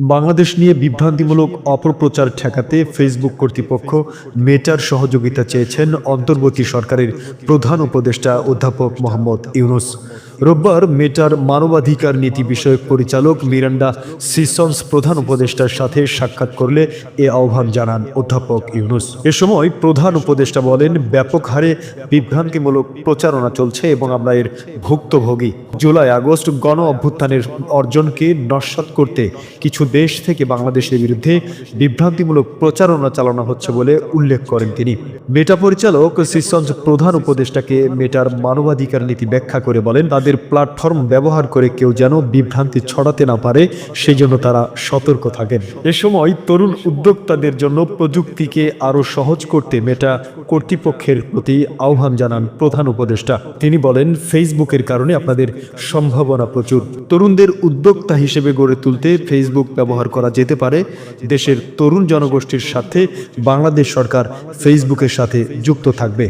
বাংলাদেশ নিয়ে বিভ্রান্তিমূলক অপপ্রচার ঠেকাতে ফেসবুক কর্তৃপক্ষ মেটার সহযোগিতা চেয়েছেন অন্তর্বর্তী সরকারের প্রধান উপদেষ্টা অধ্যাপক মোহাম্মদ ইউনুস। রোববার মেটার মানবাধিকার নীতি বিষয়ক পরিচালক মিরান্ডা সিসন্স প্রধান উপদেষ্টার সাথে সাক্ষাৎ করলে এ আহ্বান জানান অধ্যাপক ইউনুস। এ সময় প্রধান উপদেষ্টা বলেন, ব্যাপক হারে বিভ্রান্তিমূলক প্রচারণা চলছে এবং আমরা এর ভুক্তভোগী। জুলাই, আগস্ট গণ অভ্যুত্থানের অর্জনকে নস্বাত করতে কিছু দেশ থেকে বাংলাদেশের বিরুদ্ধে বিভ্রান্তিমূলক প্রচারণা চালানো হচ্ছে বলে উল্লেখ করেন তিনি। মেটা পরিচালক সিসন্স প্রধান উপদেষ্টাকে মেটার মানবাধিকার নীতি ব্যাখ্যা করে বলেন, তাদের প্ল্যাটফর্ম ব্যবহার করে কেউ যেন বিভ্রান্তি ছড়াতে না পারে সেই জন্য তারা সতর্ক থাকেন। এ সময় তরুণ উদ্যোক্তাদের জন্য প্রযুক্তিকে আরও সহজ করতে মেটা কর্তৃপক্ষের প্রতি আহ্বান জানান প্রধান উপদেষ্টা। তিনি বলেন, ফেসবুকের কারণে আপনাদের সম্ভাবনা প্রচুর। তরুণদের উদ্যোক্তা হিসেবে গড়ে তুলতে ফেসবুক ব্যবহার করা যেতে পারে। দেশের তরুণ জনগোষ্ঠীর সাথে বাংলাদেশ সরকার ফেসবুকের সাথে যুক্ত থাকবে।